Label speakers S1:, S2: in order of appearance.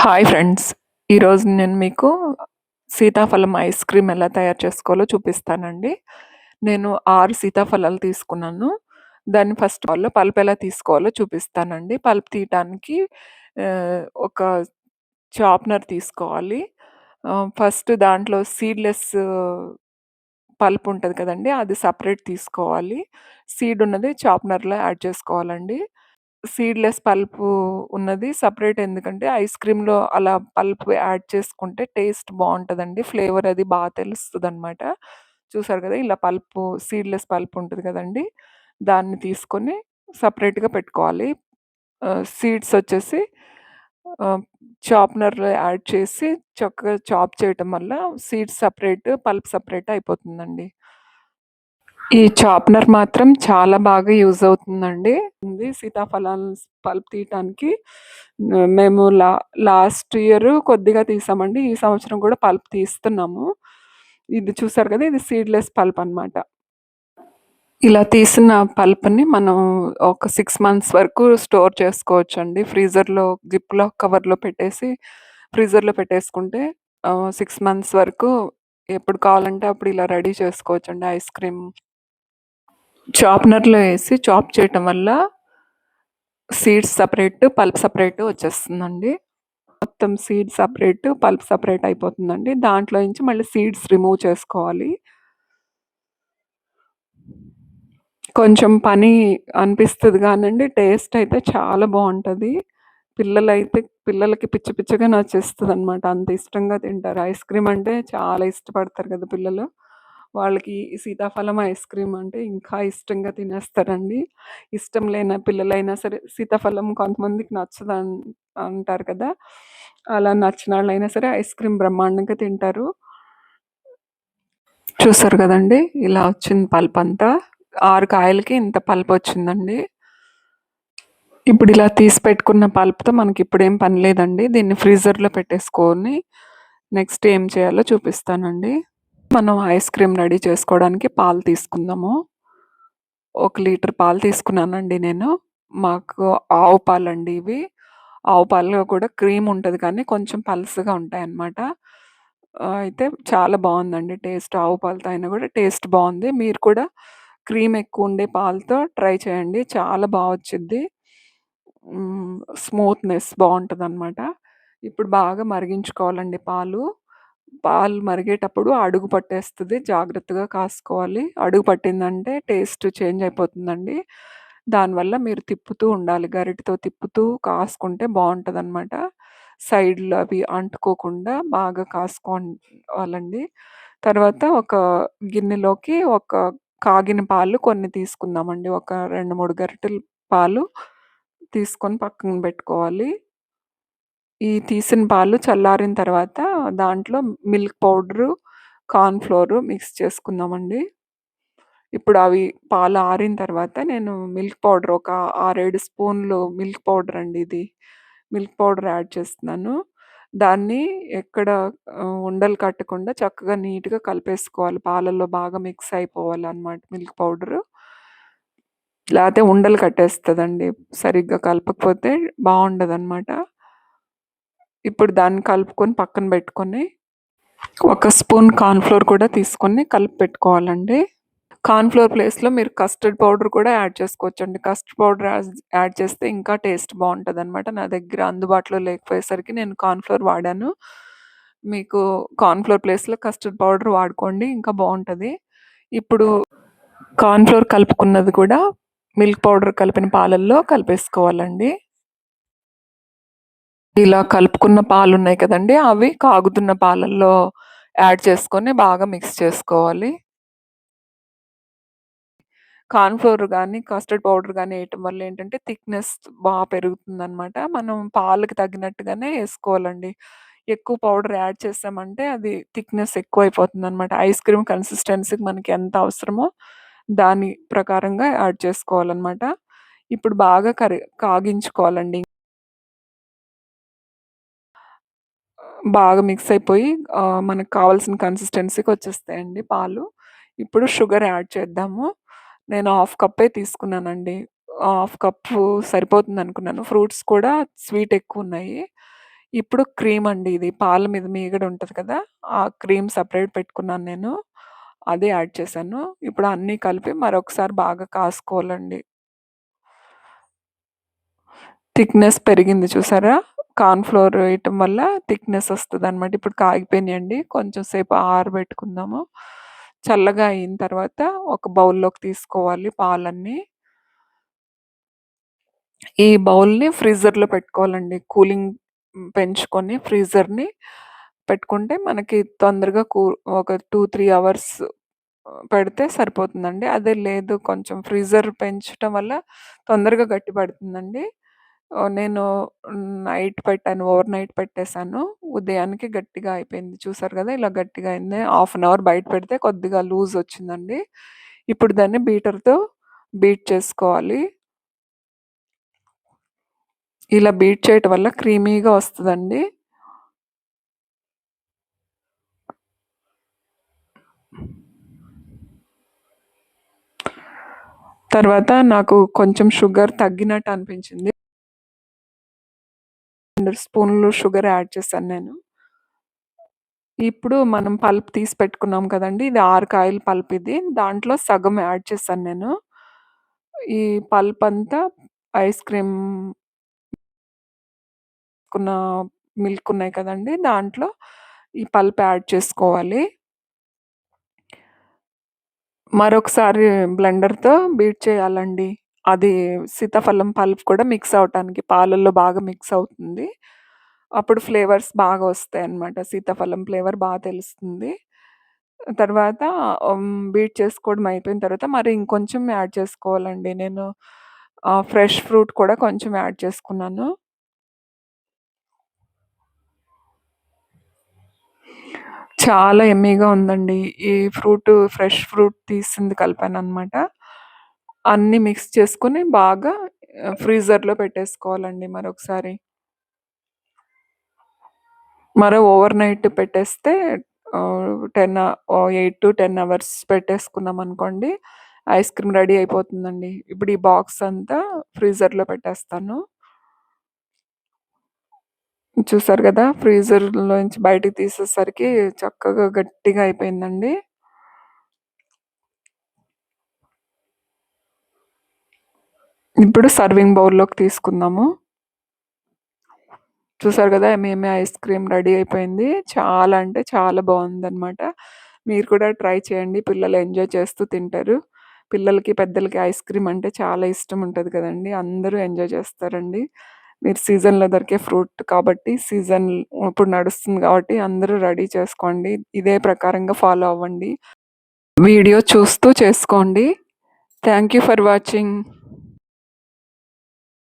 S1: Hi friends. ఈరోజు నేను మీకు సీతాఫలం ఐస్ క్రీమ్ ఎలా తయారు చేసుకోవాలో చూపిస్తానండి. నేను ఆరు సీతాఫలాలు తీసుకున్నాను. దాన్ని ఫస్ట్ ఆల్ పల్ప్ ఎలా తీసుకోవాలో చూపిస్తానండి. పల్ప్ తీయటానికి ఒక షార్ప్‌నర్ తీసుకోవాలి. ఫస్ట్ దాంట్లో సీడ్‌లెస్ పల్ప్ ఉంటుంది కదండి అది సపరేట్ తీసుకోవాలి. సీడ్ ఉన్నది షార్ప్‌నర్‌లో యాడ్ చేసుకోవాలండి. సీడ్‌లెస్ పల్పు ఉన్నది సెపరేట్ ఎందుకంటే ఐస్ క్రీమ్‌లో అలా పల్ప్ యాడ్ చేసుకుంటే టేస్ట్ బావుంటదండి. ఫ్లేవర్ అది బా తెలుస్తదనమాట. చూసారు కదా! ఇలా పల్పు సీడ్‌లెస్ పల్ప్ ఉంటది కదండి దాన్ని తీసుకొని సెపరేట్‌గా పెట్టుకోవాలి. ఆహ్, సీడ్స్ వచ్చేసి ఆహ్, యాడ్ చేసి చక్కగా చాప్ చేయటం వల్ల సీడ్స్ సెపరేట్, పల్ప్ సెపరేట్ అయిపోతుందండి. ఈ చాప్నర్ మాత్రం చాలా బాగా యూజ్ అవుతుందండి. ఉంది సీతాఫలాలు పల్ప్ తీయటానికి మేము లా లాస్ట్ ఇయర్ కొద్దిగా తీసామండి. ఈ సంవత్సరం కూడా పల్ప్ తీస్తున్నాము. ఇది చూసారు కదా! ఇది సీడ్‌లెస్ పల్ప్ అనమాట. ఇలా తీసిన పల్ప్‌ని మనం ఒక సిక్స్ మంత్స్ వరకు స్టోర్ చేసుకోవచ్చండి. ఫ్రీజర్‌లో జిప్‌లో కవర్‌లో పెట్టేసి ఫ్రీజర్‌లో పెట్టేసుకుంటే సిక్స్ మంత్స్ వరకు ఎప్పుడు కావాలంటే అప్పుడు ఇలా రెడీ చేసుకోవచ్చండి ఐస్ క్రీమ్. చాప్నర్లో వేసి చాప్ చేయటం వల్ల సీడ్స్ సపరేట్ పల్ప్ సపరేట్ వచ్చేస్తుందండి. మొత్తం సీడ్ సపరేట్ పల్ప్ సపరేట్ అయిపోతుందండి. దాంట్లో నుంచి మళ్ళీ సీడ్స్ రిమూవ్ చేసుకోవాలి. కొంచెం పని అనిపిస్తుంది కానండి టేస్ట్ అయితే చాలా బాగుంటుంది పిల్లలైతే పిల్లలకి పిచ్చి పిచ్చిగా నచ్చేస్తుంది అనమాట అంత ఇష్టంగా తింటారు. ఐస్ క్రీమ్ అంటే చాలా ఇష్టపడతారు కదా పిల్లలు. వాళ్ళకి సీతాఫలం ఐస్ క్రీమ్ అంటే ఇంకా ఇష్టంగా తినేస్తారండి. ఇష్టం లేని పిల్లలైనా సరే సీతాఫలం కొంతమందికి నచ్చదు అంటారు కదా! అలా నచ్చిన వాళ్ళైనా సరే ఐస్ క్రీమ్ బ్రహ్మాండంగా తింటారు. చూసారు కదండి ఇలా వచ్చింది పల్ప్ అంతా ఆరు కాయలకి ఇంత పల్పొచ్చిందండి. ఇప్పుడు ఇలా తీసి పెట్టుకున్న పల్ప్‌తో మనకి ఇప్పుడేం పని లేదండి. దీన్ని ఫ్రీజర్‌లో పెట్టేసుకొని నెక్స్ట్ ఏం చేయాలో చూపిస్తానండి. మనం ఐస్ క్రీమ్ రెడీ చేసుకోవడానికి పాలు తీసుకుందాము. ఒక లీటర్ పాలు తీసుకున్నానండి నేను. మాకు ఆవు పాలండి ఇవి. ఆవు పాలలో కూడా క్రీమ్ ఉంటుంది కానీ కొంచెం పల్చగా ఉంటాయన్నమాట. అయితే చాలా బాగుందండి టేస్ట్. ఆవు పాలతో అయినా కూడా టేస్ట్ బాగుంది మీరు కూడా క్రీమ్ ఎక్కువ ఉండే పాలతో ట్రై చేయండి. చాలా బాగా వచ్చిద్ది. స్మూత్నెస్ స్మూత్‌నెస్ అనమాట ఇప్పుడు బాగా మరిగించుకోవాలండి పాలు. పాలు మరిగేటప్పుడు అడుగు పట్టేస్తుంది జాగ్రత్తగా కాసుకోవాలి. అడుగు పట్టిందంటే టేస్ట్ చేంజ్ అయిపోతుందండి. దానివల్ల మీరు తిప్పుతూ ఉండాలి. గరిటతో తిప్పుతూ కాసుకుంటే బావుంటదనమాట. సైడ్‌లు అవి అంటుకోకుండా బాగా కాసుకోవాలండి. తర్వాత ఒక గిన్నెలోకి ఒక కాగిన పాలు కొన్ని తీసుకుందామండి. ఒక 2, 3 గరిటెలు పాలు తీసుకొని పక్కన పెట్టుకోవాలి. ఈ తీసిన పాలు చల్లారిన తర్వాత దాంట్లో milk powder, corn flour mix చేసుకుందామండి. ఇప్పుడు అవి పాలు ఆరిన తర్వాత నేను మిల్క్ పౌడర్ ఒక 6, 7 స్పూన్లు మిల్క్ పౌడర్ అండి ఇది. మిల్క్ పౌడర్ యాడ్ చేస్తున్నాను. దాన్ని ఎక్కడ ఆహ్, ఉండలు కట్టకుండా చక్కగా నీట్‌గా కలిపేసుకోవాలి. పాలల్లో బాగా మిక్స్ అయిపోవాలన్నమాట మిల్క్ పౌడరు. లేతే ఉండలు కట్టేస్తదండి. సరిగ్గా కలపకపోతే బావుండదనమాట. ఇప్పుడు దాన్ని కలుపుకొని పక్కన పెట్టుకొని, ఒక స్పూన్ కార్న్ఫ్లోర్ కూడా తీసుకొని కలిపి పెట్టుకోవాలండి. కార్న్ఫ్లోర్ ప్లేస్‌లో మీరు కస్టర్డ్ పౌడర్ కూడా యాడ్ చేసుకోవచ్చండి. కస్టర్డ్ పౌడర్ యాడ్ చేస్తే ఇంకా టేస్ట్ బాగుంటుంది అనమాట నా దగ్గర అందుబాటులో లేకపోయేసరికి నేను కార్న్ఫ్లోర్ వాడాను. మీకు కార్న్ఫ్లోర్ ప్లేస్‌లో కస్టర్డ్ పౌడర్ వాడుకోండి. ఇంకా బాగుంటుంది ఇప్పుడు కార్న్ఫ్లోర్ కలుపుకున్నది కూడా మిల్క్ పౌడర్ కలిపిన పాలల్లో కలిపేసుకోవాలండి. ఇలా కలుపుకున్న పాలు ఉన్నాయి కదండి అవి కాగుతున్న పాలల్లో యాడ్ చేసుకొని బాగా మిక్స్ చేసుకోవాలి. కార్న్ ఫ్లోర్ కానీ కస్టర్డ్ పౌడర్ కానీ వేయటం వల్ల ఏంటంటే థిక్‌నెస్ బాగా పెరుగుతుందనమాట. మనం పాలకి తగినట్టుగానే వేసుకోవాలండి ఎక్కువ పౌడర్ యాడ్ చేసామంటే అది థిక్‌నెస్ ఎక్కువ అయిపోతుంది అనమాట ఐస్ క్రీమ్ కన్సిస్టెన్సీకి మనకి ఎంత అవసరమో దాని ప్రకారంగా యాడ్ చేసుకోవాలనమాట. ఇప్పుడు బాగా కరి కాగించుకోవాలండి. బాగా మిక్స్ అయిపోయి ఆహ్, మనకు కావాల్సిన కన్సిస్టెన్సీకి వచ్చేస్తాయండి పాలు. ఇప్పుడు షుగర్ యాడ్ చేద్దాము. నేను హాఫ్ కప్పే తీసుకున్నానండి. హాఫ్ కప్పు సరిపోతుందనుకున్నాను. ఫ్రూట్స్ కూడా స్వీట్ ఎక్కువున్నాయి. ఇప్పుడు క్రీమ్ అండి ఇది. పాల మీద మీగడ ఉంటది కదా! ఆ క్రీమ్ సెపరేట్ పెట్టుకున్నాను నేను. అదే యాడ్ చేశాను. ఇప్పుడు అన్నీ కలిపి మరొకసారి బాగా కాసుకోవాలండి. థిక్‌నెస్ పెరిగింది చూసారా? కార్న్ ఫ్లోర్ వేయటం వల్ల థిక్‌నెస్ వస్తుంది అనమాట ఇప్పుడు కాగిపోయినాయండి. కొంచెం సేపు ఆరబెట్టుకుందాము. చల్లగా అయిన తర్వాత ఒక బౌల్‌లోకి తీసుకోవాలి పాలన్నీ. ఈ బౌల్‌ని ఫ్రీజర్‌లో పెట్టుకోవాలండి. కూలింగ్ పెంచుకొని ఫ్రీజర్‌ని పెట్టుకుంటే మనకి తొందరగా కూ ఒక 2, 3 అవర్స్ పెడితే సరిపోతుందండి. అదే లేదు కొంచెం ఫ్రీజర్ పెంచటం వల్ల తొందరగా గట్టి పడుతుందండి. ఆహ్, నేను నైట్ పెట్టాను. ఓవర్ నైట్ పెట్టేసాను. ఉదయానికి గట్టిగా అయిపోయింది. చూసారు కదా! ఇలా గట్టిగా అయింది. హాఫ్ అన్ అవర్ బయట పెడితే కొద్దిగా లూజ్ వచ్చిందండి. ఇప్పుడు దాన్ని బీటర్‌తో బీట్ చేసుకోవాలి. ఇలా బీట్ చేయటం వల్ల క్రీమీగా వస్తదండి. తర్వాత నాకు కొంచెం షుగర్ తగ్గినట్టు అనిపించింది. 2 స్పూన్లు షుగర్ యాడ్ చేశాను నేను. ఇప్పుడు మనం పల్ప్ తీసి పెట్టుకున్నాం కదండి ఇది ఆరు కాయల పల్ప్ ఇది. దాంట్లో సగం యాడ్ చేశాను నేను. ఈ పల్ప్ అంతా ఐస్ క్రీమ్ కున్న మిల్క్ ఉన్నాయి కదండి దాంట్లో ఈ పల్ప్ యాడ్ చేసుకోవాలి. మరొకసారి బ్లెండర్‌తో బీట్ చేయాలండి. అది సీతాఫలం పల్ప్ కూడా మిక్స్ అవ్వటానికి పాలల్లో బాగా మిక్స్ అవుతుంది. అప్పుడు ఫ్లేవర్స్ బాగా వస్తాయి అన్నమాట సీతాఫలం ఫ్లేవర్ బాగా తెలుస్తుంది. తర్వాత హ్మ్, బీట్ చేసుకోవడం అయిపోయిన తర్వాత మరి ఇంకొంచెం యాడ్ చేసుకోవాలండి. నేను ఆహ్, ఫ్రెష్ ఫ్రూట్ కూడా కొంచెం యాడ్ చేసుకున్నాను. చాలా యమ్మీగా ఉందండి. ఈ ఫ్రూట్ ఫ్రెష్ ఫ్రూట్ తీసింది కలిపాననమాట. అన్నీ మిక్స్ చేసుకొని బాగా ఆహ్, ఫ్రీజర్‌లో పెట్టేసుకోవాలండి మరొకసారి. మరో ఓవర్ నైట్ పెట్టేస్తే ఆహ్, 10 ఆహ్, 8-10 అవర్స్ పెట్టేసుకున్నామనుకోండి, ఐస్ క్రీమ్ రెడీ అయిపోతుందండి. ఇప్పుడు ఈ బాక్స్ అంతా ఫ్రీజర్‌లో పెట్టేస్తాను. చూసారు గదా! ఫ్రీజర్‌లోంచి బయటికి తీసేసరికి చక్కగా గట్టిగా అయిపోయిందండి. ఇప్పుడు సర్వింగ్ బౌల్‌లోకి తీసుకుందాము. చూసారు కదా మేమే ఐస్ క్రీమ్ రెడీ అయిపోయింది. చాలా అంటే చాలా బావుందనమాట. మీరు కూడా ట్రై చేయండి. పిల్లలు ఎంజాయ్ చేస్తూ తింటారు. పిల్లలకి, పెద్దలకి ఐస్ క్రీమ్ అంటే చాలా ఇష్టం ఉంటుంది కదండి అందరూ ఎంజాయ్ చేస్తారండి. మీరు సీజన్‌లో దొరికే ఫ్రూట్ కాబట్టి సీజన్ ఇప్పుడు నడుస్తుంది కాబట్టి అందరూ రెడీ చేసుకోండి. ఇదే ప్రకారంగా ఫాలో అవ్వండి. వీడియో చూస్తూ చేసుకోండి. Thank you for watching.